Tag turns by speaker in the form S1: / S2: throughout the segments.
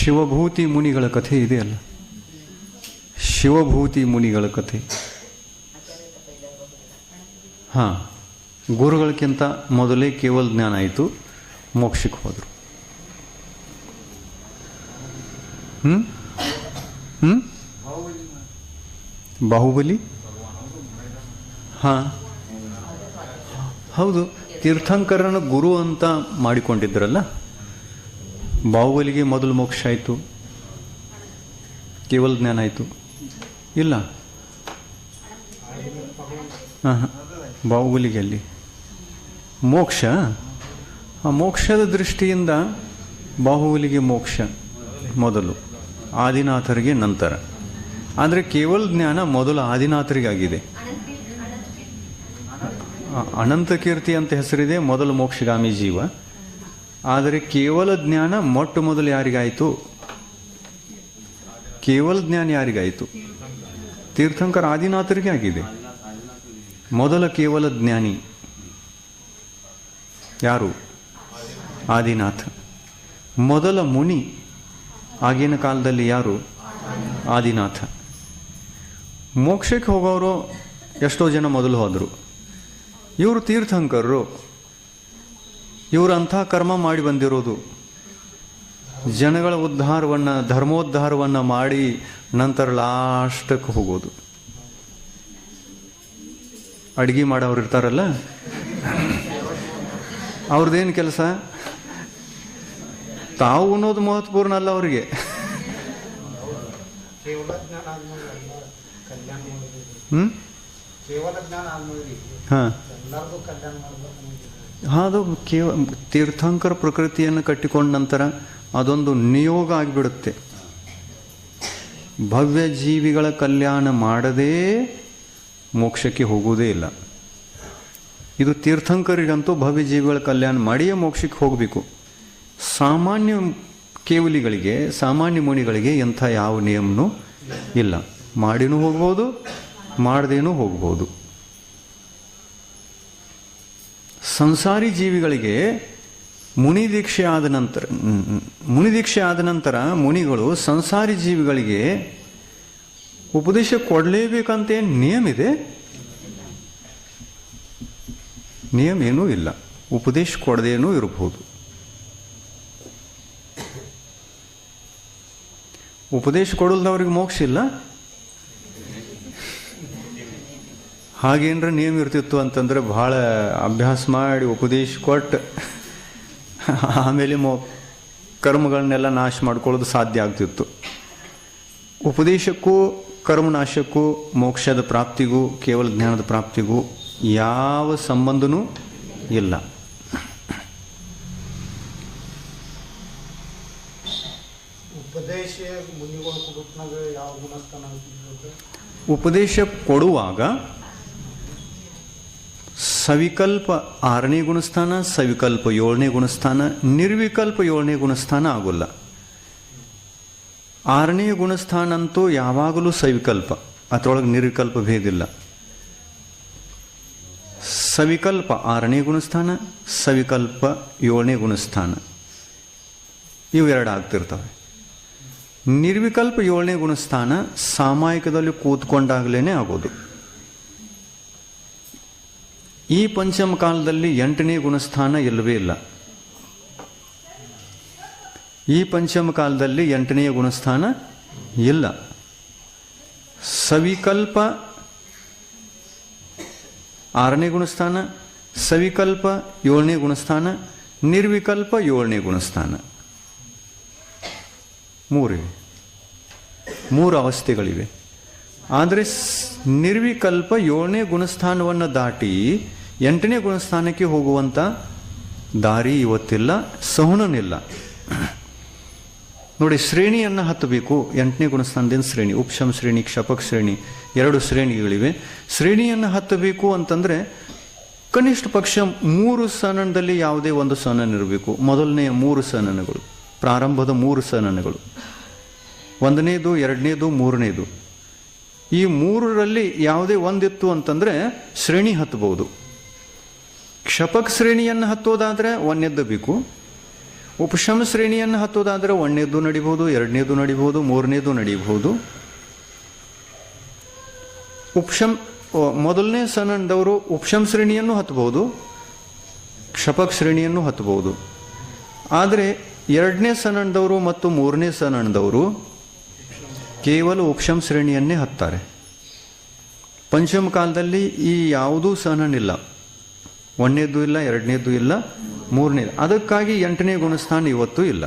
S1: ಶಿವಭೂತಿ ಮುನಿಗಳ ಕಥೆ ಇದೆಯಲ್ಲ? ಶಿವಭೂತಿ ಮುನಿಗಳ ಕಥೆ. ಹಾಂ ಗುರುಗಳಕ್ಕಿಂತ ಮೊದಲೇ ಕೇವಲ ಜ್ಞಾನ ಆಯಿತು, ಮೋಕ್ಷಕ್ಕೆ ಹೋದರು. ಹ್ಞೂ ಹ್ಞೂ ಬಾಹುಬಲಿ? ಹಾಂ. ಹೌದು, ತೀರ್ಥಂಕರನ ಗುರು ಅಂತ ಮಾಡಿಕೊಂಡಿದ್ರಲ್ಲ? ಬಾಹುಬಲಿಗೆ ಮೊದಲು ಮೋಕ್ಷ ಆಯಿತು. ಕೇವಲ ಜ್ಞಾನ ಆಯಿತು. ಇಲ್ಲ. ಹಾಂ ಹಾಂ. ಬಾಹುಬಲಿಗೆ ಅಲ್ಲಿ ಮೋಕ್ಷ? ಆ ಮೋಕ್ಷದ ದೃಷ್ಟಿಯಿಂದ ಬಾಹುಬಲಿಗೆ ಮೋಕ್ಷ ಮೊದಲು, ಆದಿನಾಥರಿಗೆ ನಂತರ. ಆದರೆ ಕೇವಲ ಜ್ಞಾನ ಮೊದಲು ಆದಿನಾಥರಿಗಾಗಿದೆ. ಅನಂತ ಕೀರ್ತಿ ಅಂತ ಹೆಸರಿದೆ, ಮೊದಲು ಮೋಕ್ಷಗಾಮಿ ಜೀವ. ಆದರೆ ಕೇವಲ ಜ್ಞಾನ ಮೊಟ್ಟ ಮೊದಲು ಯಾರಿಗಾಯಿತು? ಕೇವಲ ಜ್ಞಾನ ಯಾರಿಗಾಯಿತು? ತೀರ್ಥಂಕರ ಆದಿನಾಥರಿಗೆ ಆಗಿದೆ. ಮೊದಲ ಕೇವಲ ಜ್ಞಾನಿ ಯಾರು? ಆದಿನಾಥ. ಮೊದಲ ಮುನಿ ಆಗಿನ ಕಾಲದಲ್ಲಿ ಯಾರು? ಆದಿನಾಥ. ಮೋಕ್ಷಕ್ಕೆ ಹೋಗೋರು ಎಷ್ಟೋ ಜನ ಮೊದಲು ಹೋದರು. ಇವರು ತೀರ್ಥಂಕರರು. ಇವರು ಅಂಥ ಕರ್ಮ ಮಾಡಿ ಬಂದಿರೋದು. ಜನಗಳ ಉದ್ಧಾರವನ್ನು ಧರ್ಮೋದ್ಧಾರವನ್ನು ಮಾಡಿ ನಂತರ ಲಾಸ್ಟಕ್ಕೆ ಹೋಗೋದು. ಅಡುಗೆ ಮಾಡೋರು ಇರ್ತಾರಲ್ಲ? ಅವ್ರದ್ದೇನು ಕೆಲಸ? ತಾವು ಅನ್ನೋದು ಮಹತ್ವಪೂರ್ಣ ಅಲ್ಲ ಅವರಿಗೆ ಹ್ಞೂ ಹಾಂ. ಅದು ಕೇವ ತೀರ್ಥಂಕರ ಪ್ರಕೃತಿಯನ್ನು ಕಟ್ಟಿಕೊಂಡ ನಂತರ ಅದೊಂದು ನಿಯೋಗ ಆಗಿಬಿಡುತ್ತೆ. ಭವ್ಯ ಜೀವಿಗಳ ಕಲ್ಯಾಣ ಮಾಡದೇ ಮೋಕ್ಷಕ್ಕೆ ಹೋಗುವುದೇ ಇಲ್ಲ. ಇದು ತೀರ್ಥಂಕರಿಗಂತೂ ಭವ್ಯ ಜೀವಿಗಳ ಕಲ್ಯಾಣ ಮಾಡಿಯೇ ಮೋಕ್ಷಕ್ಕೆ ಹೋಗಬೇಕು. ಸಾಮಾನ್ಯ ಕೇವಲಿಗಳಿಗೆ, ಸಾಮಾನ್ಯ ಮುನಿಗಳಿಗೆ ಎಂಥ ಯಾವ ನಿಯಮನೂ ಇಲ್ಲ. ಮಾಡಿನೂ ಹೋಗ್ಬೋದು, ಮಾಡದೇನೂ ಹೋಗ್ಬೋದು. ಸಂಸಾರಿ ಜೀವಿಗಳಿಗೆ ಮುನಿ ದೀಕ್ಷೆ ಆದ ನಂತರ. ಮುನಿ ದೀಕ್ಷೆ ಆದ ನಂತರ ಮುನಿಗಳು ಸಂಸಾರಿ ಜೀವಿಗಳಿಗೆ ಉಪದೇಶ ಕೊಡಲೇಬೇಕಂತ ಏನು ನಿಯಮ ಇದೆ? ನಿಯಮ ಏನೂ ಇಲ್ಲ. ಉಪದೇಶ ಕೊಡದೇನೂ ಇರಬಹುದು ಉಪದೇಶ ಕೊಡಲ್ದವ್ರಿಗೆ ಮೋಕ್ಷ ಇಲ್ಲ. ಹಾಗೇನ್ರ ನಿಯಮ ಇರ್ತಿತ್ತು ಅಂತಂದ್ರೆ ಭಾಳ ಅಭ್ಯಾಸ ಮಾಡಿ ಉಪದೇಶ ಕೊಟ್ಟು ಆಮೇಲೆ ಮೋ ಕರ್ಮಗಳನ್ನೆಲ್ಲ ನಾಶ ಮಾಡ್ಕೊಳ್ಳೋದು ಸಾಧ್ಯ ಆಗ್ತಿತ್ತು. ಉಪದೇಶಕ್ಕೂ ಕರ್ಮನಾಶಕ್ಕೂ ಮೋಕ್ಷದ ಪ್ರಾಪ್ತಿಗೂ ಕೇವಲ ಜ್ಞಾನದ ಪ್ರಾಪ್ತಿಗೂ ಯಾವ ಸಂಬಂಧನೂ ಇಲ್ಲ.
S2: ಉಪದೇಶ
S1: ಕೊಡುವಾಗ ಸವಿಕಲ್ಪ ಆರನೇ ಗುಣಸ್ಥಾನ, ಸವಿಕಲ್ಪ ಏಳನೇ ಗುಣಸ್ಥಾನ, ನಿರ್ವಿಕಲ್ಪ ಏಳನೇ ಗುಣಸ್ಥಾನ ಆಗೋಲ್ಲ. ಆರನೇ ಗುಣಸ್ಥಾನ ಅಂತೂ ಯಾವಾಗಲೂ ಸವಿಕಲ್ಪ, ಅದರೊಳಗೆ ನಿರ್ವಿಕಲ್ಪ ಭೇದಿಲ್ಲ ಸವಿಕಲ್ಪ ಆರನೇ ಗುಣಸ್ಥಾನ, ಸವಿಕಲ್ಪ ಏಳನೇ ಗುಣಸ್ಥಾನ. ಇವೆರಡು ಆಗ್ತಿರ್ತವೆ. ನಿರ್ವಿಕಲ್ಪ ಏಳನೇ ಗುಣಸ್ಥಾನ ಸಾಮಾಯಿಕದಲ್ಲಿ ಕೂತ್ಕೊಂಡಾಗಲೇ ಆಗೋದು. ಈ ಪಂಚಮ ಕಾಲದಲ್ಲಿ ಎಂಟನೇ ಗುಣಸ್ಥಾನ ಇಲ್ಲವೇ ಇಲ್ಲ. ಈ ಪಂಚಮ ಕಾಲದಲ್ಲಿ ಎಂಟನೇ ಗುಣಸ್ಥಾನ ಇಲ್ಲ. ಸವಿಕಲ್ಪ ಆರನೇ ಗುಣಸ್ಥಾನ, ಸವಿಕಲ್ಪ ಏಳನೇ ಗುಣಸ್ಥಾನ, ನಿರ್ವಿಕಲ್ಪ ಏಳನೇ ಗುಣಸ್ಥಾನ. ಮೂರಿವೆ. ಮೂರು ಅವಸ್ಥೆಗಳಿವೆ. ಆದರೆ ನಿರ್ವಿಕಲ್ಪ ಏಳನೇ ಗುಣಸ್ಥಾನವನ್ನು ದಾಟಿ ಎಂಟನೇ ಗುಣಸ್ಥಾನಕ್ಕೆ ಹೋಗುವಂಥ ದಾರಿ ಇವತ್ತಿಲ್ಲ, ಸಹುನನಿಲ್ಲ. ನೋಡಿ, ಶ್ರೇಣಿಯನ್ನು ಹತ್ತಬೇಕು. ಎಂಟನೇ ಗುಣಸ್ಥಾನದಿಂದ ಶ್ರೇಣಿ, ಉಪಶಮ ಶ್ರೇಣಿ, ಕ್ಷಪಕ ಶ್ರೇಣಿ, ಎರಡು ಶ್ರೇಣಿಗಳಿವೆ. ಶ್ರೇಣಿಯನ್ನು ಹತ್ತಬೇಕು ಅಂತಂದರೆ, ಕನಿಷ್ಠ ಪಕ್ಷ ಮೂರು ಸನನದಲ್ಲಿ ಯಾವುದೇ ಒಂದು ಸನನ ಇರಬೇಕು. ಮೊದಲನೆಯ ಮೂರು ಸನನಗಳು, ಪ್ರಾರಂಭದ ಮೂರು ಸನನಗಳು. ಒಂದನೇದು, ಎರಡನೇದು, ಮೂರನೇದು. ಈ ಮೂರರಲ್ಲಿ ಯಾವುದೇ ಒಂದಿತ್ತು ಅಂತಂದರೆ, ಶ್ರೇಣಿ ಹತ್ತಬಹುದು. ಕ್ಷಪಕ್ ಶ್ರೇಣಿಯನ್ನು ಹತ್ತೋದಾದರೆ ಒಂದೆದ್ದು ಬೇಕು. ಉಪಶಮ ಶ್ರೇಣಿಯನ್ನು ಹತ್ತೋದಾದರೆ ಒಂದನೇದು ನಡಿಬಹುದು ಎರಡನೇದು ನಡಿಬಹುದು ಮೂರನೇದು ನಡಿಬಹುದು. ಉಪಶಮ್ ಮೊದಲನೇ ಸನಂದವರು ಉಪಶಮ್ ಶ್ರೇಣಿಯನ್ನು ಹತ್ತಬಹುದು, ಕ್ಷಪಕ್ ಶ್ರೇಣಿಯನ್ನು ಹತ್ತಬಹುದು. ಆದರೆ ಎರಡನೇ ಸನಂದವರು ಮತ್ತು ಮೂರನೇ ಸನಂದವರು ಕೇವಲ ಉಪಶಮ್ ಶ್ರೇಣಿಯನ್ನೇ ಹತ್ತಾರೆ. ಪಂಚಮ ಕಾಲದಲ್ಲಿ ಈ ಯಾವುದೂ ಸಹನನಿಲ್ಲ ಒಂದನೇದು ಇಲ್ಲ, ಎರಡನೇದು ಇಲ್ಲ ಮೂರನೇದು ಅದಕ್ಕಾಗಿ ಎಂಟನೇ ಗುಣಸ್ಥಾನ ಇವತ್ತು ಇಲ್ಲ.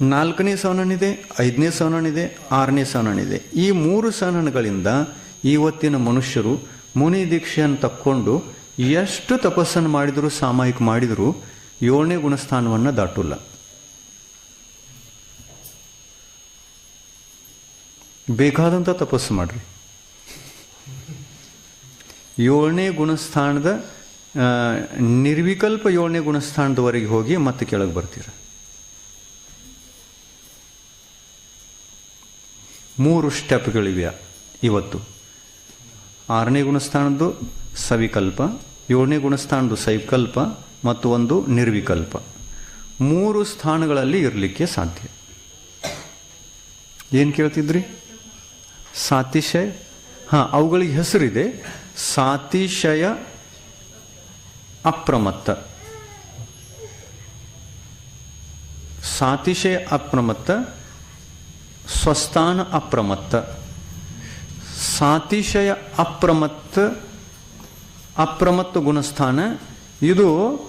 S1: ನಾಲ್ಕನೇ ಸವನನಿದೆ, ಐದನೇ ಸವನನಿದೆ, ಆರನೇ ಸವನನಿದೆ. ಈ ಮೂರು ಸವನಗಳಿಂದ ಇವತ್ತಿನ ಮನುಷ್ಯರು ಮುನಿ ದೀಕ್ಷೆಯನ್ನು ತಕ್ಕೊಂಡು ಎಷ್ಟು ತಪಸ್ಸನ್ನು ಮಾಡಿದರೂ, ಸಾಮಾಯಿಕ ಮಾಡಿದರೂ ಏಳನೇ ಗುಣಸ್ಥಾನವನ್ನು ದಾಟುಲ್ಲ. ಬೇಕಾದಂಥ ತಪಸ್ಸು ಮಾಡ್ರಿ. ಏಳನೇ ಗುಣಸ್ಥಾನದ ನಿರ್ವಿಕಲ್ಪ ಏಳನೇ ಗುಣಸ್ಥಾನದವರೆಗೆ ಹೋಗಿ ಮತ್ತೆ ಕೆಳಗೆ ಬರ್ತೀರ. ಮೂರು ಸ್ಟೆಪ್ಗಳಿವೆ ಇವತ್ತು. ಆರನೇ ಗುಣಸ್ಥಾನದ್ದು ಸವಿಕಲ್ಪ, ಏಳನೇ ಗುಣಸ್ಥಾನದ್ದು ಸವಿಕಲ್ಪ ಮತ್ತು ಒಂದು ನಿರ್ವಿಕಲ್ಪ. ಮೂರು ಸ್ಥಾನಗಳಲ್ಲಿ ಇರಲಿಕ್ಕೆ ಸಾಧ್ಯ. ಏನು ಕೇಳ್ತಿದ್ರಿ? ಸಾತಿಶಯ? ಹಾಂ, ಅವುಗಳಿಗೆ ಹೆಸರಿದೆ. ಸಾತಿಶಯ ಅಪ್ರಮತ್ತ. ಸಾತಿಶಯ ಅಪ್ರಮತ್ತ, ಸ್ವಸ್ಥಾನ ಅಪ್ರಮತ್ತ. ಸಾತಿಶಯ ಅಪ್ರಮತ್ತ ಅಪ್ರಮತ್ತ ಗುಣಸ್ಥಾನ, ಇದು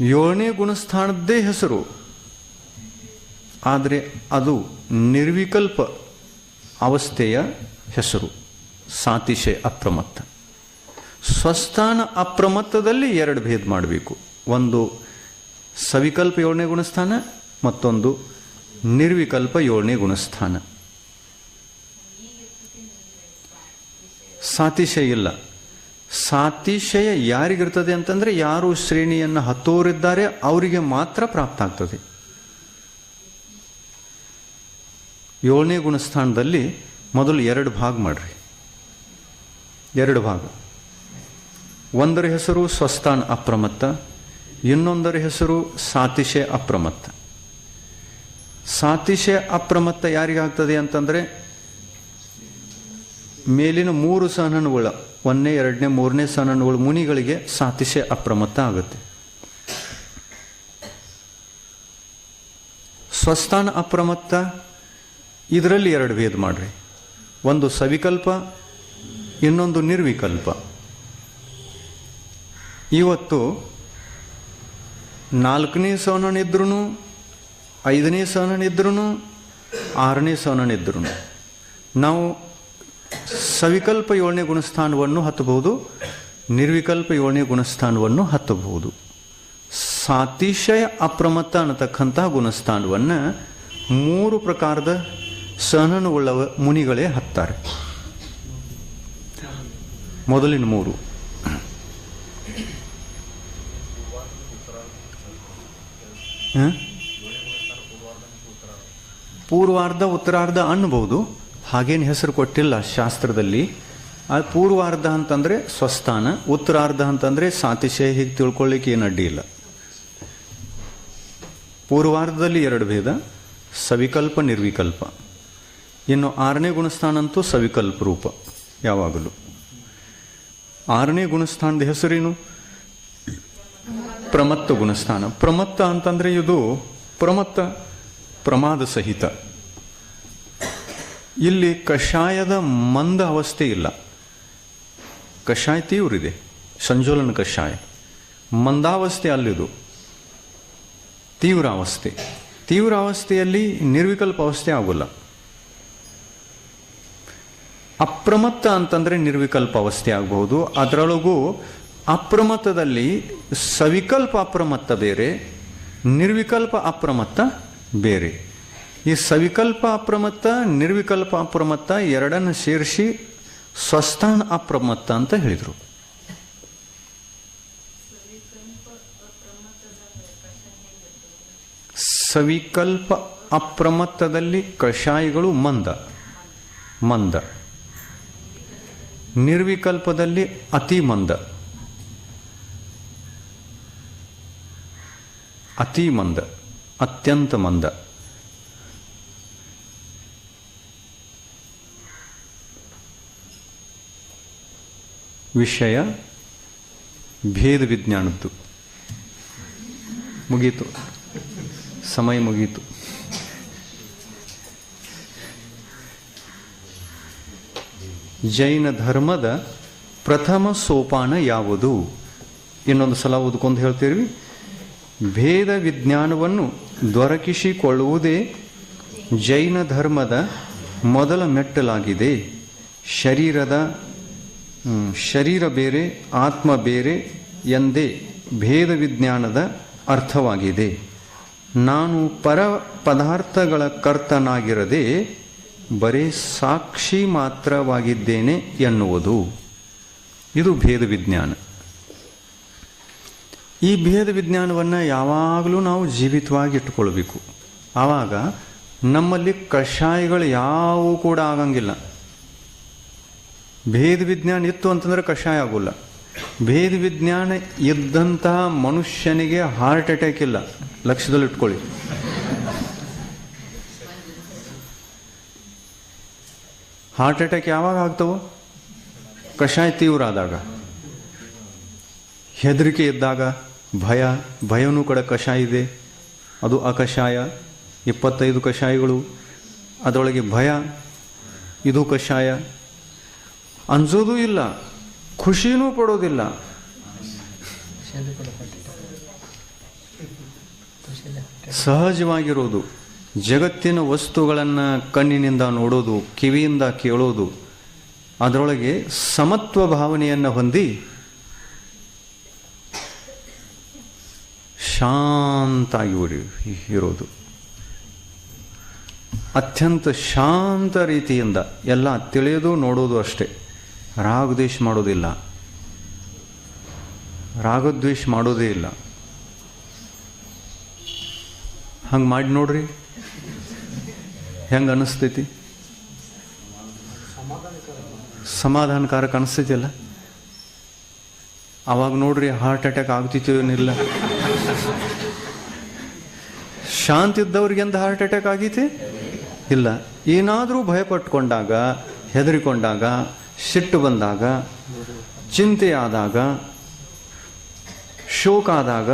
S1: ಏಳನೇ ಗುಣಸ್ಥಾನದ್ದೇ ಹೆಸರು. ಆದರೆ ಅದು ನಿರ್ವಿಕಲ್ಪ ಅವಸ್ಥೆಯ ಹೆಸರು, ಸಾತಿಶಯ ಅಪ್ರಮತ್ತ. ಸ್ವಸ್ಥಾನ ಅಪ್ರಮತ್ತದಲ್ಲಿ ಎರಡು ಭೇದ ಮಾಡಬೇಕು. ಒಂದು ಸವಿಕಲ್ಪ ಏಳನೇ ಗುಣಸ್ಥಾನ, ಮತ್ತೊಂದು ನಿರ್ವಿಕಲ್ಪ ಏಳನೇ ಗುಣಸ್ಥಾನ. ಸಾತಿಶಯ ಇಲ್ಲ. ಸಾತಿಶಯ ಯಾರಿಗಿರ್ತದೆ ಅಂತಂದ್ರೆ ಯಾರು ಶ್ರೇಣಿಯನ್ನು ಹತ್ತೋರಿದ್ದಾರೆ ಅವರಿಗೆ ಮಾತ್ರ ಪ್ರಾಪ್ತ ಆಗ್ತದೆ. ಏಳನೇ ಗುಣಸ್ಥಾನದಲ್ಲಿ ಮೊದಲು ಎರಡು ಭಾಗ ಮಾಡ್ರಿ. ಎರಡು ಭಾಗ. ಒಂದರ ಹೆಸರು ಸ್ವಸ್ಥಾನ ಅಪ್ರಮತ್ತ, ಇನ್ನೊಂದರ ಹೆಸರು ಸಾತಿಶೆ ಅಪ್ರಮತ್ತ. ಸಾತಿಶೆ ಅಪ್ರಮತ್ತ ಯಾರಿಗಾಗ್ತದೆ ಅಂತಂದರೆ, ಮೇಲಿನ ಮೂರು ಸಹನನುಗಳ, ಒಂದನೇ, ಎರಡನೇ, ಮೂರನೇ ಸಹನನುಗಳು ಮುನಿಗಳಿಗೆ ಸಾತಿಶೆ ಅಪ್ರಮತ್ತ ಆಗುತ್ತೆ. ಸ್ವಸ್ಥಾನ ಅಪ್ರಮತ್ತ, ಇದರಲ್ಲಿ ಎರಡು ಭೇದ ಮಾಡ್ರಿ. ಒಂದು ಸವಿಕಲ್ಪ, ಇನ್ನೊಂದು ನಿರ್ವಿಕಲ್ಪ. ಇವತ್ತು ನಾಲ್ಕನೇ ಸೋನನಿದ್ರೂ ಐದನೇ ಸೋನನಿದ್ರೂ ಆರನೇ ಸೋನನಿದ್ರೂ ನಾವು ಸವಿಕಲ್ಪ ಏಳನೇ ಗುಣಸ್ಥಾನವನ್ನು ಹತ್ತಬಹುದು, ನಿರ್ವಿಕಲ್ಪ ಏಳನೇ ಗುಣಸ್ಥಾನವನ್ನು ಹತ್ತಬಹುದು. ಸಾತಿಶಯ ಅಪ್ರಮತ್ತ ಅನ್ನತಕ್ಕಂತಹ ಗುಣಸ್ಥಾನವನ್ನು ಮೂರು ಪ್ರಕಾರದ ಸಹನನುಳ್ಳವ ಮುನಿಗಳೇ ಹತ್ತಾರೆ. ಮೊದಲಿನ ಮೂರು. ಪೂರ್ವಾರ್ಧ, ಉತ್ತರಾರ್ಧ ಅನ್ಬೋದು ಹಾಗೇನು ಹೆಸರು ಕೊಟ್ಟಿಲ್ಲ ಶಾಸ್ತ್ರದಲ್ಲಿ. ಆ ಪೂರ್ವಾರ್ಧ ಅಂತಂದರೆ ಸ್ವಸ್ಥಾನ, ಉತ್ತರಾರ್ಧ ಅಂತಂದರೆ ಸಾತಿಶಯ, ಹೀಗೆ ತಿಳ್ಕೊಳ್ಳಿಕ್ಕೆ ಏನು ಅಡ್ಡಿ ಇಲ್ಲ. ಪೂರ್ವಾರ್ಧದಲ್ಲಿ ಎರಡು ಭೇದ, ಸವಿಕಲ್ಪ, ನಿರ್ವಿಕಲ್ಪ. ಇನ್ನು ಆರನೇ ಗುಣಸ್ಥಾನ ಅಂತೂ ಸವಿಕಲ್ಪ ರೂಪ, ಯಾವಾಗಲೂ. ಆರನೇ ಗುಣಸ್ಥಾನದ ಹೆಸರೇನು? ಪ್ರಮತ್ತ ಗುಣಸ್ಥಾನ. ಪ್ರಮತ್ತ ಅಂತಂದರೆ ಇದು ಪ್ರಮತ್ತ. ಪ್ರಮಾದ ಸಹಿತ. ಇಲ್ಲಿ ಕಷಾಯದ ಮಂದ ಅವಸ್ಥೆ ಇಲ್ಲ. ಕಷಾಯ ತೀವ್ರಿದೆ ಸಂಜೋಲನ ಕಷಾಯ. ಮಂದಾವಸ್ಥೆ ಅಲ್ಲಿದು. ತೀವ್ರ ಅವಸ್ಥೆ ತೀವ್ರ ಅವಸ್ಥೆಯಲ್ಲಿ ನಿರ್ವಿಕಲ್ಪ ಅವಸ್ಥೆ ಆಗೋಲ್ಲ. ಅಪ್ರಮತ್ತ ಅಂತಂದರೆ ನಿರ್ವಿಕಲ್ಪ ಅವಸ್ಥೆ ಆಗಬಹುದು. ಅದರೊಳಗೂ ಅಪ್ರಮತ್ತದಲ್ಲಿ ಸವಿಕಲ್ಪ ಅಪ್ರಮತ್ತ ಬೇರೆ, ನಿರ್ವಿಕಲ್ಪ ಅಪ್ರಮತ್ತ ಬೇರೆ. ಈ ಸವಿಕಲ್ಪ ಅಪ್ರಮತ್ತ, ನಿರ್ವಿಕಲ್ಪ ಅಪ್ರಮತ್ತ ಎರಡನ್ನು ಸೇರಿಸಿ ಸ್ವಸ್ಥಾನ ಅಪ್ರಮತ್ತ ಅಂತ ಹೇಳಿದರು. ಸವಿಕಲ್ಪ ಅಪ್ರಮತ್ತದಲ್ಲಿ ಕಷಾಯಗಳು ಮಂದ. ಮಂದ. ನಿರ್ವಿಕಲ್ಪದಲ್ಲಿ ಅತಿ ಮಂದ. ಅತಿ ಮಂದ. ಅತ್ಯಂತ ಮಂದ. ವಿಷಯ ಭೇದ ವಿಜ್ಞಾನದ್ದು. ಮುಗೀತು. ಸಮಯ ಮುಗೀತು. ಜೈನ ಧರ್ಮದ ಪ್ರಥಮ ಸೋಪಾನ ಯಾವುದು? ಇನ್ನೊಂದು ಸಲ ಓದ್ಕೊಂಡು ಹೇಳ್ತೀರಿ. ಭೇದ ವಿಜ್ಞಾನವನ್ನು ದೊರಕಿಸಿಕೊಳ್ಳುವುದೇ ಜೈನ ಧರ್ಮದ ಮೊದಲ ಮೆಟ್ಟಲಾಗಿದೆ. ಶರೀರದ ಶರೀರ ಬೇರೆ, ಆತ್ಮ ಬೇರೆ ಎಂದೇ ಭೇದ ವಿಜ್ಞಾನದ ಅರ್ಥವಾಗಿದೆ. ನಾನು ಪರ ಪದಾರ್ಥಗಳ ಕರ್ತನಾಗಿರದೆ ಬರೇ ಸಾಕ್ಷಿ ಮಾತ್ರವಾಗಿದ್ದೇನೆ ಎನ್ನುವುದು. ಇದು ಭೇದ ವಿಜ್ಞಾನ. ಈ ಭೇದ ವಿಜ್ಞಾನವನ್ನು ಯಾವಾಗಲೂ ನಾವು ಜೀವಿತವಾಗಿ ಇಟ್ಟುಕೊಳ್ಬೇಕು ಆವಾಗ ನಮ್ಮಲ್ಲಿ ಕಷಾಯಗಳು ಯಾವೂ ಕೂಡ ಆಗಂಗಿಲ್ಲ. ಭೇದ ವಿಜ್ಞಾನ ಇತ್ತು ಅಂತಂದರೆ ಕಷಾಯ ಆಗೋಲ್ಲ. ಭೇದ ವಿಜ್ಞಾನ ಇದ್ದಂತಹ ಮನುಷ್ಯನಿಗೆ ಹಾರ್ಟ್ ಅಟ್ಯಾಕ್ ಇಲ್ಲ. ಲಕ್ಷ್ಯದಲ್ಲಿ ಇಟ್ಕೊಳ್ಳಿ. ಹಾರ್ಟ್ ಅಟ್ಯಾಕ್ ಯಾವಾಗ ಆಗ್ತವೋ? ಕಷಾಯ ತೀವ್ರ ಆದಾಗ. ಹೆದರಿಕೆ ಇದ್ದಾಗ. ಭಯ ಭಯವೂ ಕೂಡ ಕಷಾಯ ಇದೆ. ಅದು ಅಕಷಾಯ ಇಪ್ಪತ್ತೈದು ಕಷಾಯಗಳು. ಅದರೊಳಗೆ ಭಯ, ಇದು ಕಷಾಯ. ಅನ್ಸೋದೂ ಇಲ್ಲ, ಖುಷಿನೂ ಪಡೋದಿಲ್ಲ. ಸಹಜವಾಗಿರೋದು, ಜಗತ್ತಿನ ವಸ್ತುಗಳನ್ನು ಕಣ್ಣಿನಿಂದ ನೋಡೋದು, ಕಿವಿಯಿಂದ ಕೇಳೋದು, ಅದರೊಳಗೆ ಸಮತ್ವ ಭಾವನೆಯನ್ನು ಹೊಂದಿ ಶಾಂತಾಗಿ ಉರಿ ಇರೋದು. ಅತ್ಯಂತ ಶಾಂತ ರೀತಿಯಿಂದ ಎಲ್ಲ ತಿಳಿಯೋದು ನೋಡೋದು ಅಷ್ಟೇ. ರಾಗದ್ವೇಷ ಮಾಡೋದಿಲ್ಲ. ರಾಗದ್ವೇಷ ಮಾಡೋದೇ ಇಲ್ಲ. ಹಂಗೆ ಮಾಡಿ ನೋಡ್ರಿ. ಹೆಂಗೆ ಅನ್ನಿಸ್ತೈತಿ ಸಮಾಧಾನಕಾರಕ ಅನಿಸ್ತೈತಿಲ್ಲ ಅವಾಗ ನೋಡ್ರಿ ಹಾರ್ಟ್ ಅಟ್ಯಾಕ್ ಆಗ್ತಿತ್ತು ಏನಿಲ್ಲ? ಶಾಂತಿ ಇದ್ದವ್ರಿಗೆ ಎಂತ ಹಾರ್ಟ್ ಅಟ್ಯಾಕ್ ಆಗೈತಿ? ಇಲ್ಲ. ಏನಾದರೂ ಭಯಪಟ್ಕೊಂಡಾಗ, ಹೆದರಿಕೊಂಡಾಗ, ಸಿಟ್ಟು ಬಂದಾಗ ಚಿಂತೆ ಆದಾಗ ಶೋಕ ಆದಾಗ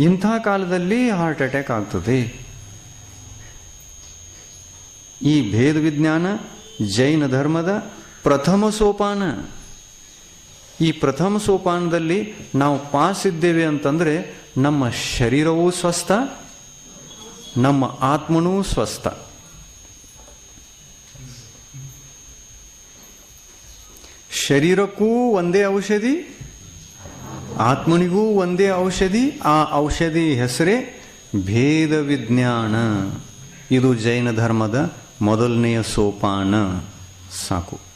S1: ಇಂಥ ಕಾಲದಲ್ಲಿ ಹಾರ್ಟ್ ಅಟ್ಯಾಕ್ ಆಗ್ತದೆ. ಈ ಭೇದ ವಿಜ್ಞಾನ, ಜೈನ ಧರ್ಮದ ಪ್ರಥಮ ಸೋಪಾನ. ಈ ಪ್ರಥಮ ಸೋಪಾನದಲ್ಲಿ ನಾವು ಪಾಸ್ ಇದ್ದೇವೆ ಅಂತಂದರೆ ನಮ್ಮ ಶರೀರವೂ ಸ್ವಸ್ಥ, ನಮ್ಮ ಆತ್ಮನೂ ಸ್ವಸ್ಥ. ಶರೀರಕ್ಕೂ ಒಂದೇ ಔಷಧಿ, ಆತ್ಮನಿಗೂ ಒಂದೇ ಔಷಧಿ, ಆ ಔಷಧಿ ಹೆಸರೇ ಭೇದ ವಿಜ್ಞಾನ. ಇದು ಜೈನ ಧರ್ಮದ ಮೊದಲನೆಯ ಸೋಪಾನ. ಸಾಕು.